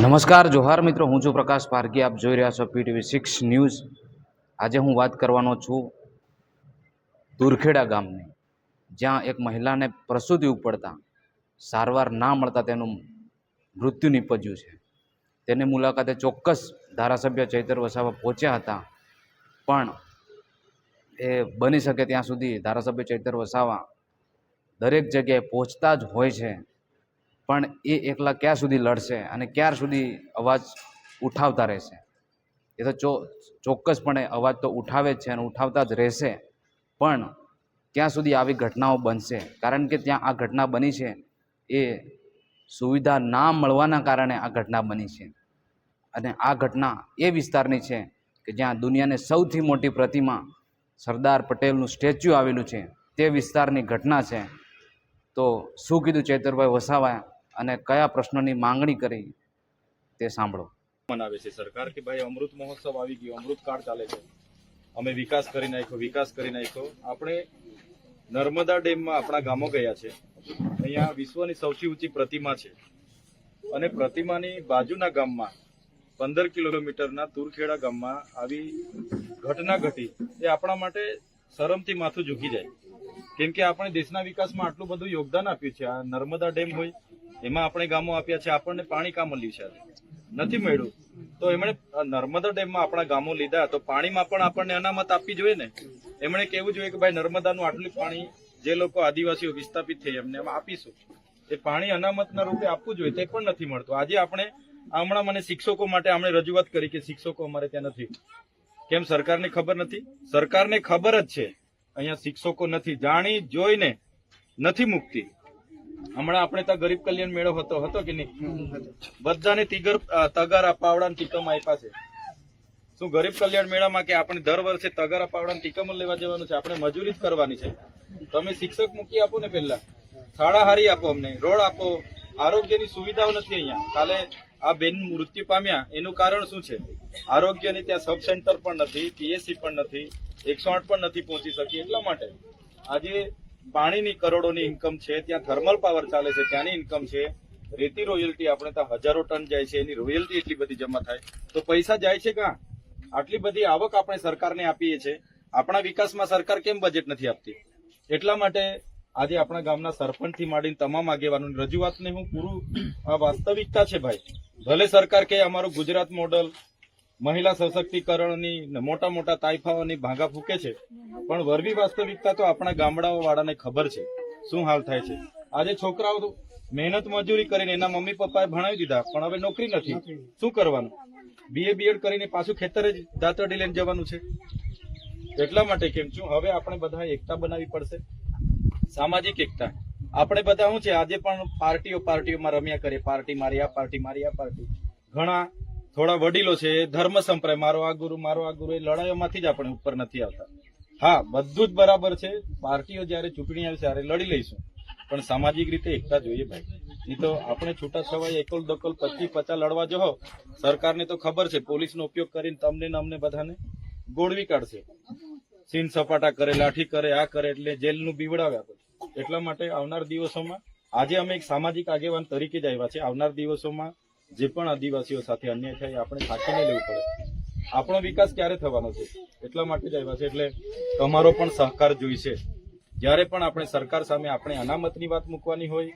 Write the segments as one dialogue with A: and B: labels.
A: નમસ્કાર, જોહાર મિત્રો. હું છું પ્રકાશ પારકી આપ જોઈ રહ્યા છો પીટીવી સિક્સ ન્યૂઝ. આજે હું વાત કરવાનો છું તુરખેડા ગામની. જ્યાં એક મહિલાને પ્રસૂતિ ઉપડતા સારવાર ના મળતા તેનું મૃત્યુ નીપજ્યું છે. તેની મુલાકાતે ચોક્કસ ધારાસભ્ય ચૈતર વસાવા પહોંચ્યા હતા. પણ એ બની શકે ત્યાં સુધી ધારાસભ્ય ચૈતર વસાવા દરેક જગ્યાએ પહોંચતા જ હોય છે. પણ એ એકલા ક્યાં સુધી લડશે અને ક્યાર સુધી અવાજ ઉઠાવતા રહેશે? એ તો ચો, ચોક્કસપણે અવાજ તો ઉઠાવે જ છે અને ઉઠાવતા જ રહેશે. પણ ક્યાં સુધી આવી ઘટનાઓ બનશે? કારણ કે ત્યાં આ ઘટના બની છે. એ સુવિધા ના મળવાના કારણે આ ઘટના બની છે. અને આ ઘટના એ વિસ્તારની છે કે જ્યાં દુનિયાની સૌથી મોટી પ્રતિમા સરદાર પટેલનું સ્ટેચ્યુ આવેલું છે. તે વિસ્તારની ઘટના છે. તો શું કીધું ચૈતરભાઈ વસાવા? અને કયા પ્રશ્નોની માંગણી કરી તે સાંભળો.
B: મનાવે છે સરકાર કે ભાઈ અમૃત મહોત્સવ આવી ગયો, અમૃત કાળ ચાલે છે. અમે વિકાસ કરી નાખ્યો, વિકાસ કરી નાખ્યો. આપણે નર્મદા ડેમમાં આપણા ગામો ગયા છે. અહીંયા વિશ્વની સૌથી ઊંચી પ્રતિમા છે. અને પ્રતિમાની બાજુના ગામમાં, પંદર કિલોમીટરના તુરખેડા ગામમાં આવી ઘટના ઘટી, એ આપણા માટે શરમથી માથું ઝૂકી જાય. કેમ કે આપણે દેશના વિકાસમાં આટલું બધું યોગદાન આપ્યું છે. આ નર્મદા ડેમ હોય એમાં આપણે ગામો આપ્યા છે, આપણને પાણી કામ મળ્યું છે નથી મળ્યું. તો એમણે નર્મદા ડેમમાં આપણા ગામો લીધા, તો પાણીમાં પણ આપણને અનામત આપવી જોઈએ ને? એમણે કેવું જોઈએ કે ભાઈ નર્મદાનું આટલું પાણી જે લોકો આદિવાસીઓ વિસ્થાપિત થઈ એમને એમાં આપીશું. એ પાણી અનામતના રૂપે આપવું જોઈએ, તે પણ નથી મળતું. આજે આપણે હમણાં મને શિક્ષકો માટે આપણે રજૂઆત કરી કે શિક્ષકો અમારે ત્યાં નથી. કેમ સરકારને ખબર નથી? સરકારને ખબર જ છે. અહીંયા શિક્ષકો નથી. જાણી જોઈને નથી મુકતી. હમણાં આપણે ત્યાં ગરીબ કલ્યાણ મેળો હતો હતો કે નહીં? બધાને તિગર તગારા પાવડા ટીકમ આપ્યા છે. શું ગરીબ કલ્યાણ મેળામાં કે આપણે દર વર્ષે તગારા પાવડા ટીકમ લેવા જવાનું છે? આપણે મજૂરી જ કરવાની છે. તમે શિક્ષક મૂકી આપો ને પહેલા. શાળા હારી આપો અમને. રોડ આપો. આરોગ્યની સુવિધાઓ નથી અહીંયા. કાલે આ બેન મૃત્યુ પામ્યા. એનું કારણ શું છે? આરોગ્યની ત્યાં સબ સેન્ટર પણ નથી પીએસસી પણ નથી એકસો આઠ પણ નથી પહોંચી શકી. એટલા માટે આજે પાણીની કરોડોની ઇન્કમ છે, ત્યાં થર્મલ પાવર ચાલે છે, ત્યાંની ઇન્કમ છે. રેતી રોયલ્ટી આપણે ત્યાં હજારો ટન જાય છે, એની રોયલ્ટી એટલી બધી જમા થાય. તો પૈસા જાય છે કાં આટલી બધી આવક આપણે સરકારને આપીએ છીએ. આપણા વિકાસમાં સરકાર કેમ બજેટ નથી આપતી? એટલા માટે આજે આપણા ગામના સરપંચથી માંડીને તમામ આગેવાનોની રજૂઆતને હું પૂરું, આ વાસ્તવિકતા છે ભાઈ. ભલે સરકાર કે અમારું ગુજરાત મોડલ મહિલા સશક્તિકરણની મોટા મોટા તાઇફાઓની ભાંગા ફૂકે છે. પણ વરવી વાસ્તવિકતા તો આપણા ગામડાઓ વાળાને ખબર છે. શું હાલ થાય છે? આજે છોકરાઓ મહેનત મજૂરી કરીને એના મમ્મી પપ્પાએ ભણાવી દીધા, પણ હવે નોકરી નથી. શું કરવાનું? બીએ બીએડ કરીને પાછું ખેતરે જ દાંતરડી લઈને જવાનું છે. એટલા માટે કેમ છું? હવે આપણે બધા એકતા બનાવવી પડશે. સામાજિક એકતા. આપણે બધા શું છે? આજે પણ પાર્ટીઓ પાર્ટીઓમાં રમ્યા કરીએ પાર્ટી મારી, આ પાર્ટી મારી, આ પાર્ટી. ઘણા થોડા વડીલો છે, ધર્મ સંપ્રાય મારો આ ગુરુ, મારો આ ગુરુ, એ લડાઈઓમાંથી જ આપણે ઉપર નથી આવતા. હા, બધું જ બરાબર છે, પાર્ટીઓ જ્યારે ચૂંટણી આવશે ત્યારે લડી લઈશું. પણ સામાજિક રીતે એકતા જોઈએ ભાઈ. નહીં તો આપણે છૂટા છવાય એકલ દકલ પચીસ પચાસ લડવા જો સરકારને તો ખબર છે, પોલીસનો ઉપયોગ કરીને તમને ને અમને બધાને ગોળવી કાઢશે. સીન સપાટા કરે, લાઠી કરે, આ કરે, એટલે જેલનું બીવડાવ્યા પછી. એટલા માટે આવનાર દિવસોમાં આજે અમે એક સામાજિક આગેવાન તરીકે જ આવ્યા છે. આવનાર દિવસોમાં જે પણ આદિવાસીઓ સાથે અન્યાય થાય, આપણે સાચીને લેવું પડે. આપણો વિકાસ ક્યારે થવાનો છે? એટલા માટે જ આવ્યા છે, એટલે તમારો પણ સહકાર જોઈશે. જ્યારે પણ આપણે સરકાર સામે આપણે અનામતની વાત મૂકવાની હોય,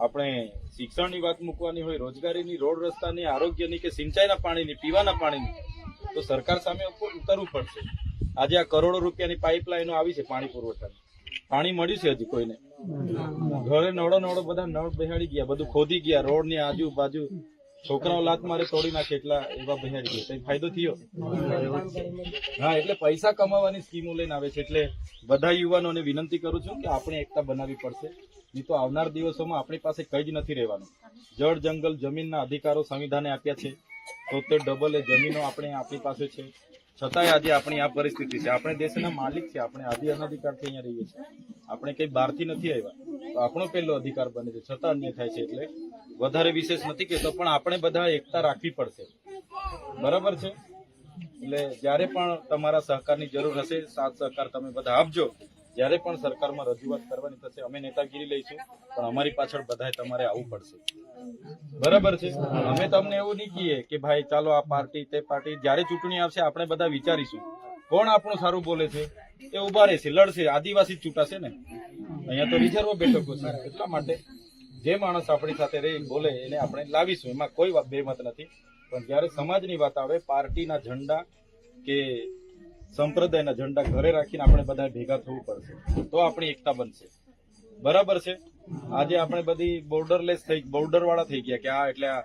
B: આપણે શિક્ષણની વાત મૂકવાની હોય, રોજગારીની, રોડ રસ્તાની, આરોગ્યની કે સિંચાઈના પાણીની, પીવાના પાણીની, તો સરકાર સામે ઉતરવું પડશે. આજે આ કરોડો રૂપિયાની પાઇપલાઈનો આવી છે પાણી પુરવઠાની. પાણી મળ્યું છે હજી કોઈને. ઘરે નળો નળો બધા નળ બેહાડી ગયા, બધું ખોદી ગયા, રોડની આજુબાજુ છોકરાઓ લાત મારે તોડી નાખે એટલા એવા બેહાડી ગયા ફાયદો થયો? હા, એટલે પૈસા કમાવાની સ્કીમો લઈને આવે છે. એટલે બધા યુવાનોને વિનંતી કરું છું કે આપણે એકતા બનાવવી પડશે. નહીં તો આવનાર દિવસોમાં આપણી પાસે કઈ જ નથી રહેવાનું. જળ, જંગલ, જમીનના અધિકારો સંવિધાને આપ્યા છે. તો ડબલ એ જમીનો આપણે આપણી પાસે છે. છતાંય આજે આપણી આ પરિસ્થિતિ છે. આપણે દેશના માલિક છે આપણે આદિ અનાધિકારથી અહીંયા રહીએ છીએ. આપણે કઈ બહારથી નથી આવ્યા. તો આપણો પહેલો અધિકાર બને છે. છતાં અન્ય થાય છે એટલે વધારે વિશેષ નથી કહેતો, પણ આપણે બધા એકતા રાખવી પડશે. બરાબર છે? એટલે જ્યારે પણ તમારા સહકારની જરૂર હશે, સાથ સહકાર તમે બધા આપજો. જ્યારે પણ સરકારમાં રજૂઆત કરવાની થશે, અમે નેતાગીરી લઈશું, પણ અમારી પાછળ બધાએ તમારે આવવું પડશે. બરાબર છે? અમે તમને એવું નહીં કહીએ કે ભાઈ, ચાલો આ પાર્ટી, તે પાર્ટી, જ્યારે ચૂંટણી આવશે, આપણે બધા વિચારીશું. કોણ આપણું સારું બોલે છે? એ ઊભા રહેશે, લડશે, આદિવાસી ચૂંટાશે ને? અહીંયા તો રિઝર્વ બેઠકો છે. એટલા માટે જે માણસ આપણી સાથે રહી બોલે એને આપણે લાવીશું. એમાં કોઈ બેમત નથી. પણ જ્યારે સમાજની વાત આવે, પાર્ટીના ઝંડા કે સંપ્રદાયના ઝંડા ઘરે રાખીને આપણે બધા ભેગા થવું પડશે, તો આપણી એકતા બનશે. બરાબર છે? આજે આપણે બધી બોર્ડરલેસ થઈ બોર્ડર વાળા થઈ ગયા કે આ એટલે આ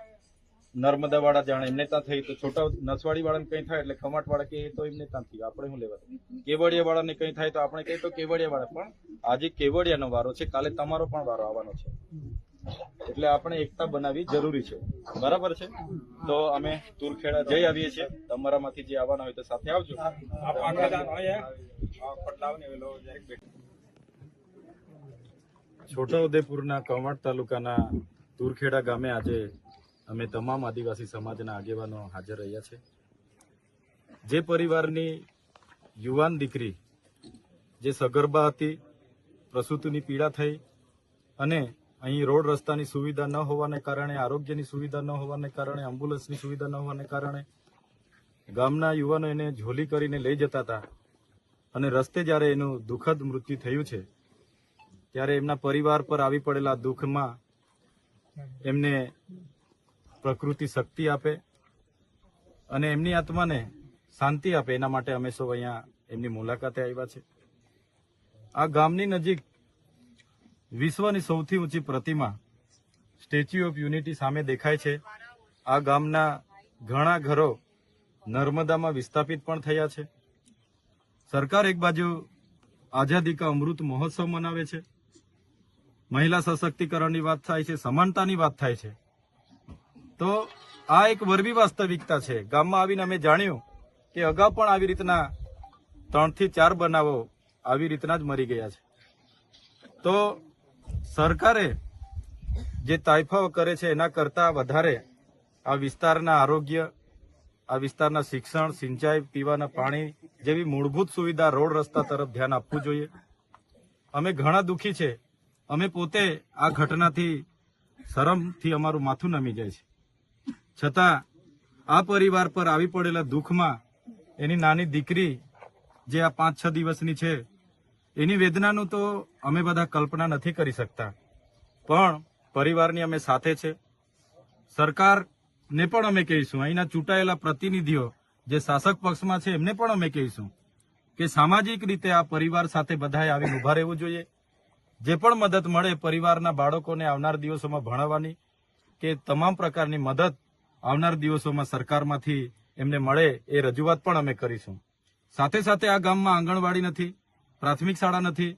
B: નર્મદા વાળા જાણે એમને ત્યાં થઈ, તો છોટા નસવાડી વાળાને કઈ થાય એટલે ખમાટ વાળા કે તો એમને ત્યાં થયું. આપણે શું લેવા કેવડિયા વાળાને કઈ થાય તો આપણે કહીએ તો કેવડિયા વાળા પણ આજે કેવડિયાનો વારો છે. કાલે તમારો પણ વારો આવવાનો છે. એટલે આપણે એકતા બનાવવી જરૂરી છે. બરાબર છે? તો અમે તુરખેડા જઈ આવીએ છીએ. તમારામાંથી જે આવવાના હોય તો સાથે આવજો. છોટાઉદેપુરના કવાંટ તાલુકાના તુરખેડા ગામે આજે અમે તમામ આદિવાસી સમાજના આગેવાનો હાજર રહ્યા છે. જે પરિવારની યુવાન દીકરી જે સગર્ભા હતી પ્રસૂતિની પીડા થઈ અને અહીં રોડ રસ્તાની સુવિધા ન હોવાને કારણે, આરોગ્યની સુવિધા ન હોવાને કારણે એમ્બ્યુલન્સની સુવિધા ન હોવાને કારણે ગામના યુવાનો એને ઝોલી કરીને લઈ જતા હતા. અને રસ્તે જ્યારે એનું દુઃખદ મૃત્યુ થયું છે, ત્યારે એમના પરિવાર પર આવી પડેલા દુઃખમાં એમને પ્રકૃતિ શક્તિ આપે અને એમની આત્માને શાંતિ આપે. એના માટે અમે સૌ અહીંયા એમની મુલાકાતે આવ્યા છે. આ ગામની નજીક વિશ્વની સૌથી ઊંચી પ્રતિમા, સ્ટેચ્યુ ઓફ યુનિટી સામે દેખાય છે. આ ગામના ઘણા ઘરો નર્મદામાં વિસ્થાપિત પણ થયા છે. સરકાર એક બાજુ આઝાદી કા અમૃત મહોત્સવ મનાવે છે. મહિલા સશક્તિકરણની વાત થાય છે, સમાનતાની વાત થાય છે. તો આ એક વરવી વાસ્તવિકતા છે. ગામમાં આવીને અમે જાણ્યું કે અગાઉ પણ આવી રીતના ત્રણથી ચાર બનાવો આવી રીતના જ મરી ગયા છે. તો સરકારે જે તાઇફાઓ કરે છે, એના કરતા વધારે આ વિસ્તારના આરોગ્ય, આ વિસ્તારના શિક્ષણ, સિંચાઈ, પીવાના પાણી જેવી મૂળભૂત સુવિધા રોડ રસ્તા તરફ ધ્યાન આપવું જોઈએ. અમે ઘણા દુઃખી છે. અમે પોતે આ ઘટનાથી, શરમથી અમારું માથું નમી જાય છે. છતાં, આ પરિવાર પર આવી પડેલા દુઃખમાં એની નાની દીકરી જે આ પાંચ છ દિવસની છે એની વેદનાનું તો અમે બધા કલ્પના નથી કરી શકતા. પણ પરિવારની અમે સાથે છે. સરકારને પણ અમે કહીશું. અહીંના ચૂંટાયેલા પ્રતિનિધિઓ જે શાસક પક્ષમાં છે, એમને પણ અમે કહીશું કે સામાજિક રીતે આ પરિવાર સાથે બધાએ આવીને ઊભા રહેવું જોઈએ. જે પણ મદદ મળે પરિવારના બાળકોને આવનાર દિવસોમાં ભણાવવાની, કે તમામ પ્રકારની મદદ આવનાર દિવસોમાં સરકારમાંથી એમને મળે એ રજૂઆત પણ અમે કરીશું. સાથે સાથે આ ગામમાં આંગણવાડી નથી. પ્રાથમિક શાળા નથી.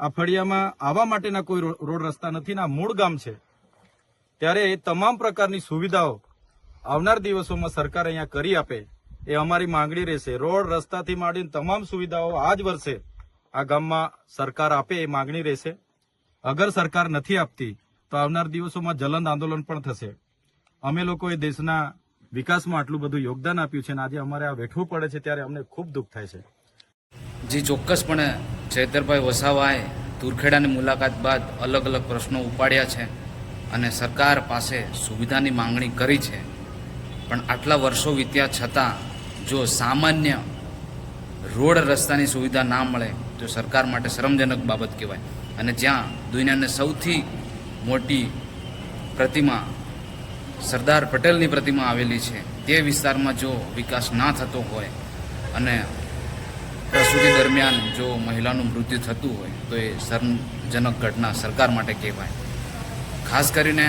B: આ ફળિયામાં આવવા માટેના કોઈ રોડ રસ્તા નથી આ મૂળ ગામ છે. ત્યારે એ તમામ પ્રકારની સુવિધાઓ આવનાર દિવસોમાં સરકાર અહીંયા કરી આપે એ અમારી માંગણી રહેશે. રોડ રસ્તાથી માંડીને તમામ સુવિધાઓ આ જ વર્ષે આ ગામમાં સરકાર આપે એ માંગણી રહેશે. અગર સરકાર નથી આપતી તો આવનાર દિવસોમાં જલંદ આંદોલન પણ થશે. અમે લોકોએ દેશના વિકાસમાં આટલું બધું યોગદાન આપ્યું છે અને આજે અમારે આ વેઠવું પડે છે ત્યારે અમને ખૂબ દુઃખ થાય છે.
A: જે, ચોક્કસપણે ચૈતરભાઈ વસાવાએ તુરખેડાની મુલાકાત બાદ અલગ અલગ પ્રશ્નો ઉપાડ્યા છે અને સરકાર પાસે સુવિધાની માંગણી કરી છે. પણ આટલા વર્ષો વીત્યા છતાં જો સામાન્ય રોડ રસ્તાની સુવિધા ના મળે, તો સરકાર માટે શરમજનક બાબત કહેવાય. અને જ્યાં દુનિયાને સૌથી મોટી પ્રતિમા સરદાર પટેલની પ્રતિમા આવેલી છે, તે વિસ્તારમાં જો વિકાસ ના થતો હોય અને પ્રસૂતિ દરમિયાન જો મહિલાનું મૃત્યુ થતું હોય, તો એ શરમજનક ઘટના સરકાર માટે કહેવાય. ખાસ કરીને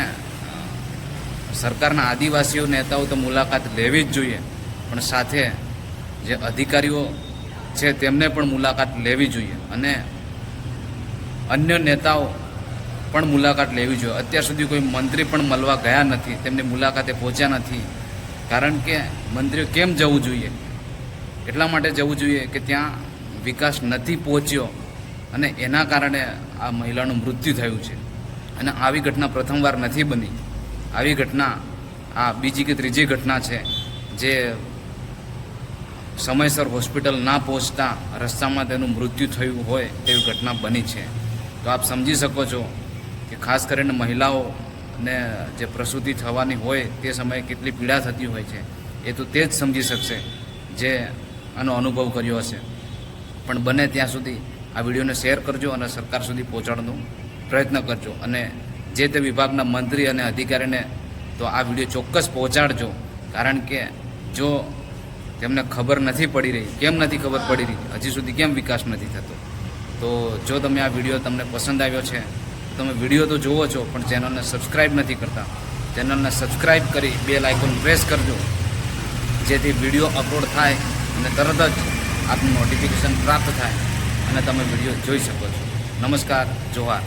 A: સરકારના આદિવાસીઓ નેતાઓ તો મુલાકાત લેવી જ જોઈએ, પણ સાથે જે અધિકારીઓ છે તેમને પણ મુલાકાત લેવી જોઈએ અને અન્ય નેતાઓ પણ મુલાકાત લેવી જોઈએ. અત્યાર સુધી કોઈ મંત્રી પણ મળવા ગયા નથી, તેમની મુલાકાતે પહોંચ્યા નથી. કારણ કે મંત્રીઓ કેમ જવું જોઈએ? એટલા માટે જવું જોઈએ કે ત્યાં વિકાસ નથી પહોંચ્યો અને એના કારણે આ મહિલાનું મૃત્યુ થયું છે. અને આવી ઘટના પ્રથમવાર નથી બની. આવી ઘટના, આ બીજી કે ત્રીજી ઘટના છે જે સમયસર હોસ્પિટલ ના પહોંચતા રસ્તામાં તેનું મૃત્યુ થયું હોય તેવી ઘટના બની છે. તો આપ સમજી શકો છો કે ખાસ કરીને મહિલાઓ ને જે પ્રસૂતિ થવાની હોય તે સમયે કેટલી પીડા થતી હોય છે. એ તો તે જ સમજી શકશે જે આનો અનુભવ કર્યો હશે. પણ બને ત્યાં સુધી આ વિડીયોને શેર કરજો અને સરકાર સુધી પહોંચાડવાનો પ્રયત્ન કરજો. અને જે તે વિભાગના મંત્રી અને અધિકારીને તો આ વીડિયો ચોક્કસ પહોંચાડજો. કારણ કે જો તેમને ખબર નથી પડી રહી, કેમ નથી ખબર પડી રહી, હજી સુધી કેમ વિકાસ નથી થતો? તો જો તમે આ વીડિયો તમને પસંદ આવ્યો છે, તમે વીડિયો તો જુઓ છો, પણ ચેનલને સબસ્ક્રાઈબ નથી કરતા, ચેનલને સબસ્ક્રાઇબ કરી બે લાઇકોન પ્રેસ કરજો. જેથી વીડિયો અપલોડ થાય અને તરત જ આપનું નોટિફિકેશન પ્રાપ્ત થાય અને તમે વીડિયો જોઈ શકો છો. નમસ્કાર, જોહાર.